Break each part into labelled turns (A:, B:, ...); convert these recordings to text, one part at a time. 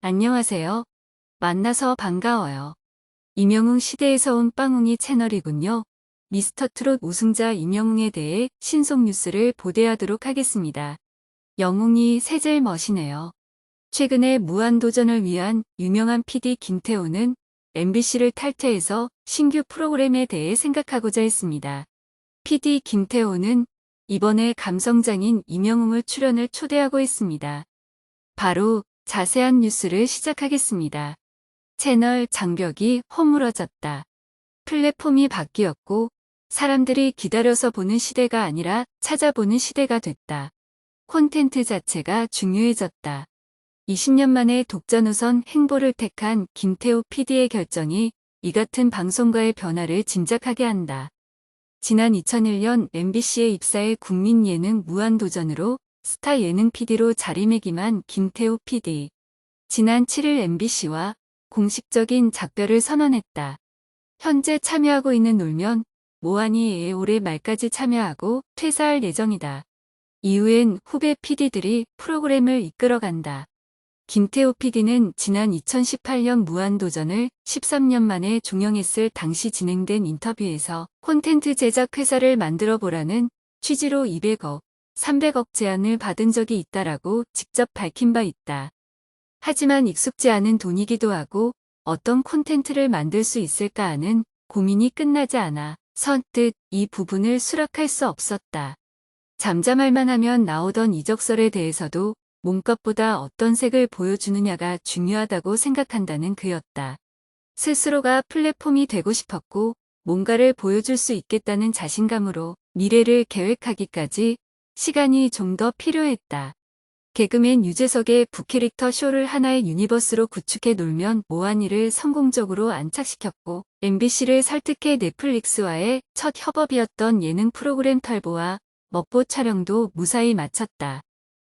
A: 안녕하세요. 만나서 반가워요. 임영웅 시대에서 온 빵웅이 채널이군요. 미스터 트롯 우승자 임영웅에 대해 신속 뉴스를 보도하도록 하겠습니다. 영웅이 세젤 멋이네요. 최근에 무한도전을 위한 유명한 PD 김태호는 MBC를 탈퇴해서 신규 프로그램에 대해 생각하고자 했습니다. PD 김태호는 이번에 감성장인 임영웅을 출연을 초대하고 있습니다. 바로 자세한 뉴스를 시작하겠습니다. 채널 장벽이 허물어졌다. 플랫폼이 바뀌었고 사람들이 기다려서 보는 시대가 아니라 찾아보는 시대가 됐다. 콘텐트 자체가 중요해졌다. 20년 만에 독자 노선 행보를 택한 김태호 PD의 결정이 이 같은 방송가의 변화를 짐작하게 한다. 지난 2001년 MBC에 입사해 국민 예능 무한도전으로 스타 예능 PD로 자리매김한 김태호 PD. 지난 7일 MBC와 공식적인 작별을 선언했다. 현재 참여하고 있는 놀면 모한이에 올해 말까지 참여하고 퇴사할 예정이다. 이후엔 후배 PD들이 프로그램을 이끌어간다. 김태호 PD는 지난 2018년 무한도전을 13년 만에 종영했을 당시 진행된 인터뷰에서 콘텐트 제작 회사를 만들어 보라는 취지로 200억, 300억 제안을 받은 적이 있다라고 직접 밝힌 바 있다. 하지만 익숙지 않은 돈이기도 하고 어떤 콘텐트를 만들 수 있을까 하는 고민이 끝나지 않아 선뜻 이 부분을 수락할 수 없었다. 잠잠할만 하면 나오던 이적설에 대해서도 몸값보다 어떤 색을 보여주느냐가 중요하다고 생각한다는 그였다. 스스로가 플랫폼이 되고 싶었고 뭔가를 보여줄 수 있겠다는 자신감으로 미래를 계획하기까지 시간이 좀 더 필요했다. 개그맨 유재석의 부캐릭터 쇼를 하나의 유니버스로 구축해 놀면 모한이를 성공적으로 안착시켰고 MBC를 설득해 넷플릭스와의 첫 협업이었던 예능 프로그램 털보와 먹보 촬영도 무사히 마쳤다.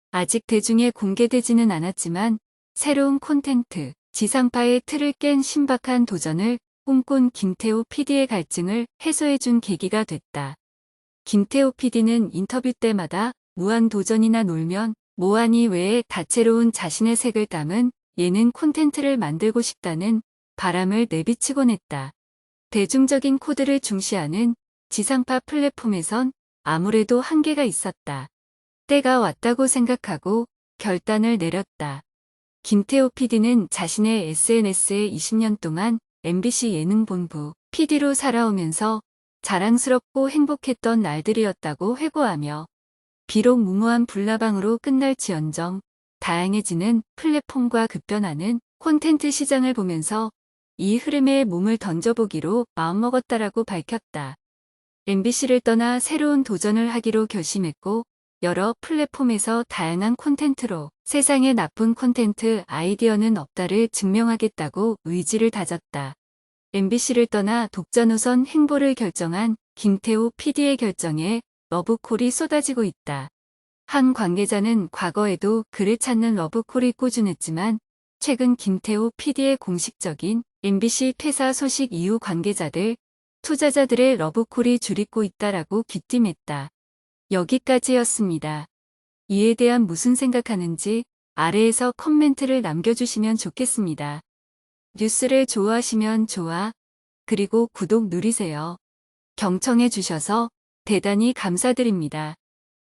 A: 아직 대중에 공개되지는 않았지만 새로운 콘텐트, 지상파의 틀을 깬 신박한 도전을 꿈꾼 김태호 PD의 갈증을 해소해준 계기가 됐다. 김태호 PD는 인터뷰 때마다 무한 도전이나 놀면 모한이 외에 다채로운 자신의 색을 담은 예능 콘텐츠를 만들고 싶다는 바람을 내비치곤 했다. 대중적인 코드를 중시하는 지상파 플랫폼에선 아무래도 한계가 있었다. 때가 왔다고 생각하고 결단을 내렸다. 김태호 PD는 자신의 SNS에 20년 동안 MBC 예능본부 PD로 살아오면서 자랑스럽고 행복했던 날들이었다고 회고하며 비록 무모한 불나방으로 끝날지언정 다양해지는 플랫폼과 급변하는 콘텐츠 시장을 보면서 이 흐름에 몸을 던져보기로 마음먹었다라고 밝혔다. MBC를 떠나 새로운 도전을 하기로 결심했고 여러 플랫폼에서 다양한 콘텐츠로 세상에 나쁜 콘텐츠 아이디어는 없다를 증명하겠다고 의지를 다졌다. MBC를 떠나 독자 노선 행보를 결정한 김태호 PD의 결정에 러브콜이 쏟아지고 있다. 한 관계자는 과거에도 그를 찾는 러브콜이 꾸준했지만 최근 김태호 PD의 공식적인 MBC 퇴사 소식 이후 관계자들, 투자자들의 러브콜이 줄이고 있다라고 귀띔했다. 여기까지였습니다. 이에 대한 무슨 생각하는지 아래에서 커멘트를 남겨주시면 좋겠습니다. 뉴스를 좋아하시면 좋아, 그리고 구독 누리세요. 경청해 주셔서 대단히 감사드립니다.